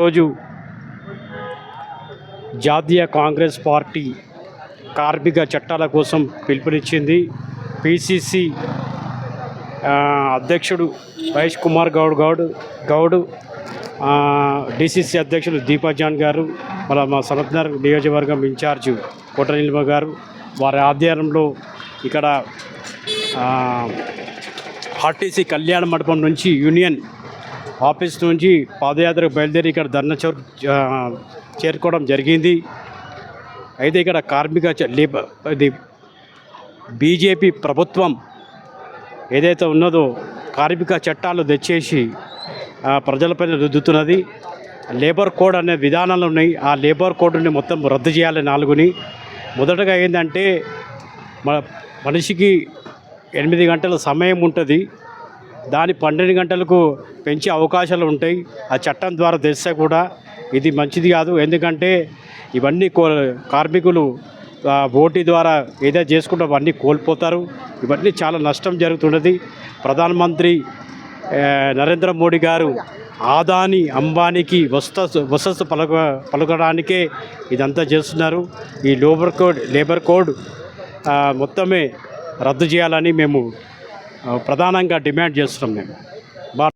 రోజు జాతీయ కాంగ్రెస్ పార్టీ కార్మిక చట్టాల కోసం పిలుపునిచ్చింది. పిసిసి అధ్యక్షుడు మహేష్ కుమార్ గౌడ్ గౌడ్ గౌడ్ డిసిసి అధ్యక్షులు దీపాజాన్ గారు మన మా సనత్నగర్ నియోజకవర్గం ఇన్ఛార్జ్ కోటనిల్మ గారు వారి ఆధ్వర్యంలో ఇక్కడ ఆర్టీసీ కళ్యాణ మండపం నుంచి యూనియన్ ఆఫీస్ నుంచి పాదయాత్రకు బయలుదేరి ఇక్కడ ధర్నా చౌక్ చేరుకోవడం జరిగింది. అయితే ఇక్కడ కార్మిక చ- ఇది బీజేపీ ప్రభుత్వం ఏదైతే ఉన్నదో కార్మిక చట్టాలు తెచ్చేసి ప్రజలపైన రుద్దుతున్నది. లేబర్ కోడ్ అనే విధానాలు ఉన్నాయి. ఆ లేబర్ కోడ్ని మొత్తం రద్దు చేయాలి నాలుగుని. మొదటగా ఏంటంటే మనిషికి ఎనిమిది గంటల సమయం ఉంటుంది. దాని పన్నెండు గంటలకు పెంచే అవకాశాలు ఉంటాయి. ఆ చట్టం ద్వారా తెస్తే కూడా ఇది మంచిది కాదు. ఎందుకంటే ఇవన్నీ కో కార్మికులు ఓటీ ద్వారా ఏదైతే చేసుకుంటే అవన్నీ కోల్పోతారు. ఇవన్నీ చాలా నష్టం జరుగుతున్నది. ప్రధానమంత్రి నరేంద్ర మోడీ గారు ఆదాని అంబానీకి వస్త వసస్తు పలక పలకడానికే ఇదంతా చేస్తున్నారు. ఈ లేబర్ కోడ్ లేబర్ కోడ్ మొత్తమే రద్దు చేయాలని మేము ప్రధానంగా డిమాండ్ చేస్తున్నాం మేము.